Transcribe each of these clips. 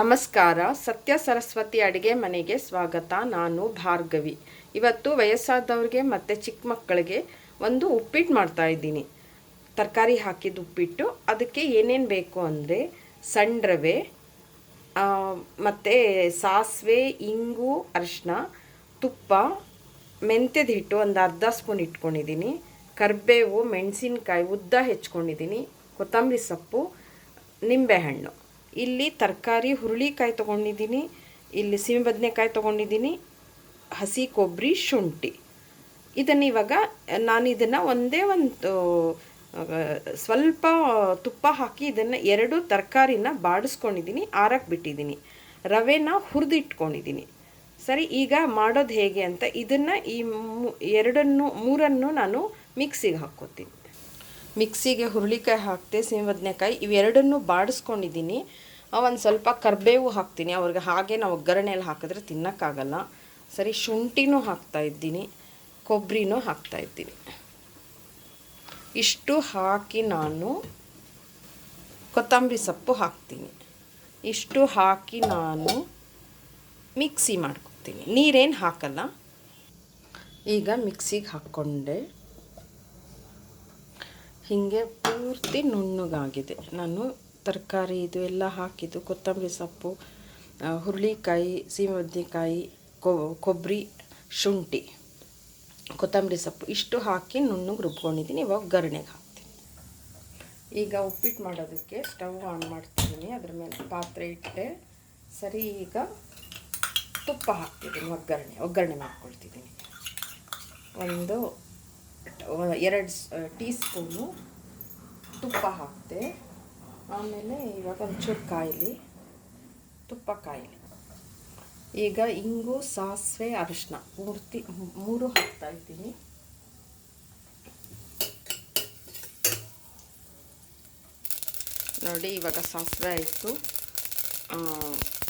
ನಮಸ್ಕಾರ. ಸತ್ಯ ಸರಸ್ವತಿ ಅಡುಗೆ ಮನೆಗೆ ಸ್ವಾಗತ. ನಾನು ಭಾರ್ಗವಿ. ಇವತ್ತು ವಯಸ್ಸಾದವ್ರಿಗೆ ಮತ್ತು ಚಿಕ್ಕ ಮಕ್ಕಳಿಗೆ ಒಂದು ಉಪ್ಪಿಟ್ಟು ಮಾಡ್ತಾ ಇದ್ದೀನಿ. ತರಕಾರಿ ಹಾಕಿದ ಉಪ್ಪಿಟ್ಟು. ಅದಕ್ಕೆ ಏನೇನು ಬೇಕು ಅಂದರೆ ಸಣ್ಣ ರವೆ ಮತ್ತು ಸಾಸಿವೆ, ಇಂಗು ಅರಿಶಿನ ತುಪ್ಪ, ಮೆಂತ್ಯದ ಹಿಟ್ಟು ಒಂದು ಅರ್ಧ ಸ್ಪೂನ್ ಇಟ್ಕೊಂಡಿದ್ದೀನಿ. ಕರಿಬೇವು, ಮೆಣಸಿನ್ಕಾಯಿ ಉದ್ದ ಹೆಚ್ಕೊಂಡಿದ್ದೀನಿ. ಕೊತ್ತಂಬರಿ ಸೊಪ್ಪು, ನಿಂಬೆಹಣ್ಣು. ಇಲ್ಲಿ ತರಕಾರಿ, ಹುರುಳಿಕಾಯಿ ತೊಗೊಂಡಿದ್ದೀನಿ. ಇಲ್ಲಿ ಸೀಮೆ ಬದನೆಕಾಯಿ ತೊಗೊಂಡಿದ್ದೀನಿ. ಹಸಿ ಕೊಬ್ಬರಿ ಶುಂಠಿ. ಇದನ್ನು ಇವಾಗ ನಾನು ಇದನ್ನು ಒಂದೇ ಒಂದು ಸ್ವಲ್ಪ ತುಪ್ಪ ಹಾಕಿ ಇದನ್ನು ಎರಡು ತರಕಾರಿನ ಬಾಡಿಸ್ಕೊಂಡಿದ್ದೀನಿ ಆರಕ್ಕೆ ಬಿಟ್ಟಿದ್ದೀನಿ. ರವೆನ ಹುರಿದಿಟ್ಕೊಂಡಿದ್ದೀನಿ. ಸರಿ, ಈಗ ಮಾಡೋದು ಹೇಗೆ ಅಂತ ಇದನ್ನು ಈ ಎರಡನ್ನು, ಮೂರನ್ನು ನಾನು ಮಿಕ್ಸಿಗೆ ಹಾಕ್ಕೋತೀನಿ. ಮಿಕ್ಸಿಗೆ ಹುರುಳಿಕಾಯಿ ಸಿಮೆ ಬದನೆಕಾಯಿ ಇವೆರಡನ್ನೂ ಬಾಡಿಸ್ಕೊಂಡಿದ್ದೀನಿ. ಒಂದು ಸ್ವಲ್ಪ ಕರಿಬೇವು ಹಾಕ್ತೀನಿ. ಅವ್ರಿಗೆ ಹಾಗೆ ನಾವು ಒಗ್ಗರಣೆಯಲ್ಲಿ ಹಾಕಿದ್ರೆ ತಿನ್ನೋಕ್ಕಾಗಲ್ಲ. ಸರಿ, ಶುಂಠಿನೂ ಹಾಕ್ತಾ ಇದ್ದೀನಿ. ಕೊಬ್ಬರಿನೂ ಹಾಕ್ತಾ ಇದ್ದೀನಿ. ಇಷ್ಟು ಹಾಕಿ ನಾನು ಕೊತ್ತಂಬರಿ ಸೊಪ್ಪು ಹಾಕ್ತೀನಿ. ಇಷ್ಟು ಹಾಕಿ ನಾನು ಮಿಕ್ಸಿ ಮಾಡ್ಕೊತೀನಿ ನೀರೇನು ಹಾಕಲ್ಲ? ಈಗ ಮಿಕ್ಸಿಗೆ ಹಾಕ್ಕೊಂಡೆ. ಹೀಗೆ ಪೂರ್ತಿ ನುಣ್ಣಗಾಗಿದೆ. ನಾನು ತರಕಾರಿ ಇದು ಎಲ್ಲ ಹಾಕಿದ್ದು, ಕೊತ್ತಂಬರಿ ಸೊಪ್ಪು ಹುರುಳಿಕಾಯಿ ಸೀಮೆ ಬದನೆಕಾಯಿ ಕೊಬ್ಬರಿ, ಶುಂಠಿ, ಕೊತ್ತಂಬರಿ ಸೊಪ್ಪು ಇಷ್ಟು ಹಾಕಿ ನುಣ್ಣಗೆ ರುಬ್ಕೊಂಡಿದ್ದೀನಿ. ಇವಾಗ ಗರಣೆಗೆ ಹಾಕ್ತೀನಿ. ಈಗ ಉಪ್ಪಿಟ್ಟು ಮಾಡೋದಕ್ಕೆ ಸ್ಟವ್ ಆನ್ ಮಾಡ್ತಿದ್ದೀನಿ. ಅದ್ರ ಮೇಲೆ ಪಾತ್ರೆ ಇಟ್ಟೆ ಸರಿ ಈಗ ತುಪ್ಪ ಹಾಕ್ತಿದ್ದೀನಿ. ಒಗ್ಗರಣೆ ಒಗ್ಗರಣೆ ಮಾಡ್ಕೊಳ್ತಿದ್ದೀನಿ. ಒಂದು ಎರಡು ಟೀ ಸ್ಪೂನು ತುಪ್ಪ ಹಾಕ್ತೆ ಆಮೇಲೆ ಇವಾಗ ಒಂಚೂರು ಕಾಯಿಲಿ, ತುಪ್ಪ ಕಾಯಿಲಿ. ಈಗ ಇಂಗು, ಸಾಸಿವೆ ಅರಿಶಿನ ಮೂರ್ತಿ ಮೂರು ಹಾಕ್ತಾ ಇದ್ದೀನಿ. ನೋಡಿ, ಇವಾಗ ಸಾಸಿವೆ ಆಯಿತು.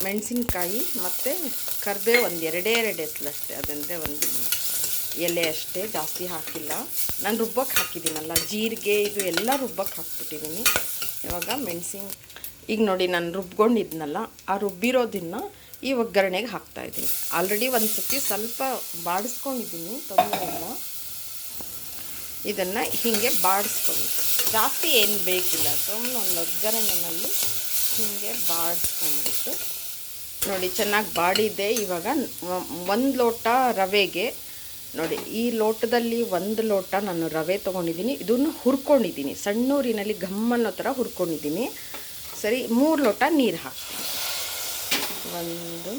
ಮೆಣಸಿನ್ಕಾಯಿ ಮತ್ತು ಕರಿಬೇವು ಒಂದು ಎರಡೇ ಎರಡು ಎಸ್ಲಷ್ಟೇ ಅದಂದರೆ ಒಂದು ಎಲೆ ಅಷ್ಟೇ, ಜಾಸ್ತಿ ಹಾಕಿಲ್ಲ. ನಾನು ರುಬ್ಬಕ್ಕೆ ಹಾಕಿದ್ದೀನಲ್ಲ, ಜೀರಿಗೆ ಇದು ಎಲ್ಲ ರುಬ್ಬಕ್ಕೆ ಹಾಕ್ಬಿಟ್ಟಿದ್ದೀನಿ. ಇವಾಗ ಮೆಣಸಿನ ಈಗ ನೋಡಿ, ನಾನು ರುಬ್ಕೊಂಡಿದ್ನಲ್ಲ, ಆ ರುಬ್ಬಿರೋದನ್ನು ಈ ಒಗ್ಗರಣೆಗೆ ಹಾಕ್ತಾಯಿದ್ದೀನಿ ಆಲ್ರೆಡಿ ಒಂದು ಸತಿ ಸ್ವಲ್ಪ ಬಾಡಿಸ್ಕೊಂಡಿದ್ದೀನಿ, ತೊಂದರೆ ಇಲ್ಲ. ಇದನ್ನು ಹೀಗೆ ಬಾಡಿಸ್ಕೊಬೇಕು ಜಾಸ್ತಿ ಏನು ಬೇಕಿಲ್ಲ ಸುಮ್ಮನೆ ಒಂದು ಒಗ್ಗರಣೆನಲ್ಲಿ ಹೀಗೆ ಬಾಡಿಸ್ಕೊಂಡ್ಬಿಟ್ಟು ನೋಡಿ, ಚೆನ್ನಾಗಿ ಬಾಡಿದೆ. ಇವಾಗ ಒಂದು ಲೋಟ ರವೆಗೆ ನೋಡಿ, ಈ ಲೋಟದಲ್ಲಿ ಒಂದು ಲೋಟ ನಾನು ರವೆ ತೊಗೊಂಡಿದ್ದೀನಿ. ಇದನ್ನು ಹುರ್ಕೊಂಡಿದ್ದೀನಿ. ಸಣ್ಣೂರಿನಲ್ಲಿ ಘಮ್ಮನ್ನೋ ಥರ ಹುರ್ಕೊಂಡಿದ್ದೀನಿ. ಸರಿ, ಮೂರು ಲೋಟ ನೀರು ಹಾಕ್ತೀನಿ. ಒಂದು,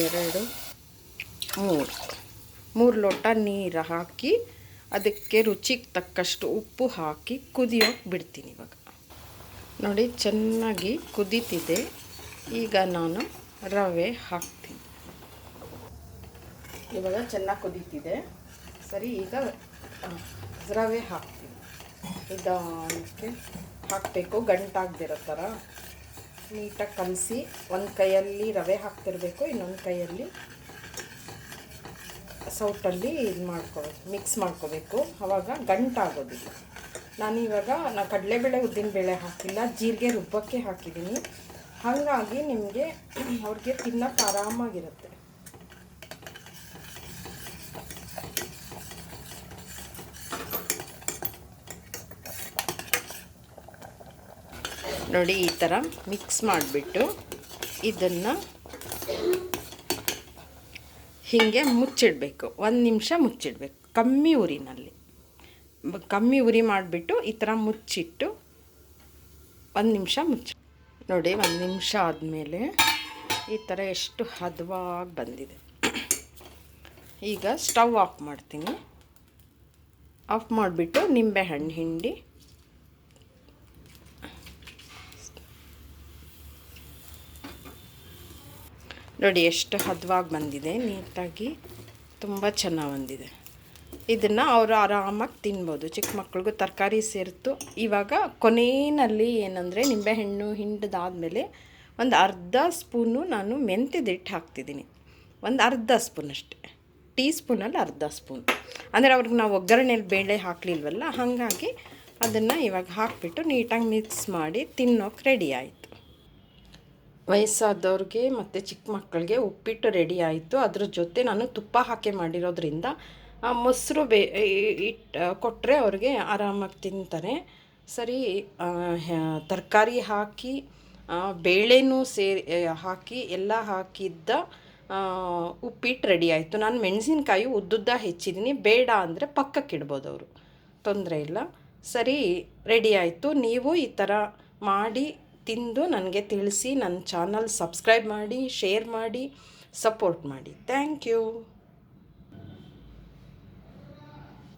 ಎರಡು, ಮೂರು. ಮೂರು ಲೋಟ ನೀರು ಹಾಕಿ, ಅದಕ್ಕೆ ರುಚಿಗೆ ತಕ್ಕಷ್ಟು ಉಪ್ಪು ಹಾಕಿ ಕುದಿಯೋಕೆ ಬಿಡ್ತೀನಿ ಇವಾಗ. ನೋಡಿ, ಚೆನ್ನಾಗಿ ಕುದೀತಿದೆ. ಈಗ ನಾನು ರವೆ ಹಾಕ್ತೀನಿ. ಇವಾಗ ಚೆನ್ನಾಗಿ ಕುದೀತಿದೆ. ಸರಿ, ಈಗ ರವೆ ಹಾಕ್ತೀನಿ. ನಿಧಾನಕ್ಕೆ ಹಾಕಬೇಕು. ಗಂಟಾಗದಿರೋ ಥರ ನೀಟಾಗಿ ಕಲಸಿ, ಒಂದು ಕೈಯಲ್ಲಿ ರವೆ ಹಾಕ್ತಿರ್ಬೇಕು, ಇನ್ನೊಂದು ಕೈಯಲ್ಲಿ ಸೌಟಲ್ಲಿ ಇದು ಮಾಡ್ಕೋಬೇಕು ಮಿಕ್ಸ್ ಮಾಡ್ಕೋಬೇಕು. ಆವಾಗ ಗಂಟಾಗೋದಿಲ್ಲ. ನಾನು ಇವಾಗ, ನಾ ಕಡಲೆಬೇಳೆ ಉದ್ದಿನಬೇಳೆ ಹಾಕಿಲ್ಲ, ಜೀರಿಗೆ ರುಬ್ಬಕ್ಕೆ ಹಾಕಿದ್ದೀನಿ ಹಾಗಾಗಿ ನಿಮಗೆ ಅವ್ರಿಗೆ ತಿನ್ನಕ್ಕೆ ಆರಾಮಾಗಿರುತ್ತೆ. ನೋಡಿ ಈ ಥರ ಮಿಕ್ಸ್ ಮಾಡಿಬಿಟ್ಟು ಇದನ್ನು ಹೀಗೆ ಮುಚ್ಚಿಡಬೇಕು. ಒಂದು ನಿಮಿಷ ಮುಚ್ಚಿಡಬೇಕು. ಕಮ್ಮಿ ಉರಿನಲ್ಲಿ ಕಮ್ಮಿ ಉರಿ ಮಾಡಿಬಿಟ್ಟು ಈ ಥರ ಮುಚ್ಚಿಟ್ಟು ಒಂದು ನಿಮಿಷ ಮುಚ್ಚಿ ನೋಡಿ, ಒಂದು ನಿಮಿಷ ಆದಮೇಲೆ ಈ ಥರ ಎಷ್ಟು ಹದವಾಗಿ ಬಂದಿದೆ. ಈಗ ಸ್ಟವ್ ಆಫ್ ಮಾಡ್ತೀನಿ. ಆಫ್ ಮಾಡಿಬಿಟ್ಟು ನಿಂಬೆಹಣ್ಣು ಹಿಂಡಿ. ನೋಡಿ, ಎಷ್ಟು ಹದವಾಗಿ ಬಂದಿದೆ. ನೀಟಾಗಿ ತುಂಬ ಚೆನ್ನಾಗಿ ಬಂದಿದೆ. ಇದನ್ನು ಅವರು ಆರಾಮಾಗಿ ತಿನ್ಬೋದು. ಚಿಕ್ಕ ಮಕ್ಳಿಗೂ ತರಕಾರಿ ಸೇರಿತು. ಇವಾಗ ಕೊನೆಯಲ್ಲಿ ಏನಂದರೆ ನಿಂಬೆಹಣ್ಣು ಹಿಂಡದಾದಮೇಲೆ ಒಂದು ಅರ್ಧ ಸ್ಪೂನು ನಾನು ಮೆಂತ್ಯದ ಹಿಟ್ಟು ಹಾಕ್ತಿದ್ದೀನಿ. ಒಂದು ಅರ್ಧ ಸ್ಪೂನ್ ಅಷ್ಟೇ. ಟೀ ಸ್ಪೂನಲ್ಲಿ ಅರ್ಧ ಸ್ಪೂನ್. ಅಂದರೆ ಅವ್ರಿಗೆ ನಾವು ಒಗ್ಗರಣೆಯಲ್ಲಿ ಬೇಳೆ ಹಾಕಲಿಲ್ವಲ್ಲ, ಹಾಗಾಗಿ ಅದನ್ನು ಇವಾಗ ಹಾಕಿಬಿಟ್ಟು ನೀಟಾಗಿ ಮಿಕ್ಸ್ ಮಾಡಿ ತಿನ್ನೋಕೆ ರೆಡಿ ಆಯಿತು. ವಯಸ್ಸಾದವ್ರಿಗೆ ಮತ್ತು ಚಿಕ್ಕ ಮಕ್ಕಳಿಗೆ ಉಪ್ಪಿಟ್ಟು ರೆಡಿ ಆಯಿತು. ಅದ್ರ ಜೊತೆ ನಾನು ತುಪ್ಪ ಹಾಕಿ ಮಾಡಿರೋದ್ರಿಂದ ಮೊಸರು ಬೇ ಇಟ್ಟು ಕೊಟ್ಟರೆ ಅವ್ರಿಗೆ ಆರಾಮಾಗಿ ತಿಂತಾರೆ. ಸರಿ ತರಕಾರಿ ಹಾಕಿ ಬೇಳೆನೂ ಸೇರಿ ಹಾಕಿ, ಎಲ್ಲ ಹಾಕಿದ್ದ ಉಪ್ಪಿಟ್ಟು ರೆಡಿ ಆಯಿತು. ನಾನು ಮೆಣಸಿನ್ಕಾಯಿ ಉದ್ದುದ್ದ ಹೆಚ್ಚಿದ್ದೀನಿ ಬೇಡ ಅಂದರೆ ಪಕ್ಕಕ್ಕೆ ಇಡ್ಬೋದು ಅವರು. ತೊಂದರೆ ಇಲ್ಲ. ಸರಿ, ರೆಡಿ ಆಯಿತು. ನೀವು ಈ ಥರ ಮಾಡಿ ತಿಂದು ನನಗೆ ತಿಳಿಸಿ ನನ್ನ ಚಾನಲ್ ಸಬ್ಸ್ಕ್ರೈಬ್ ಮಾಡಿ, ಶೇರ್ ಮಾಡಿ, ಸಪೋರ್ಟ್ ಮಾಡಿ. Thank you.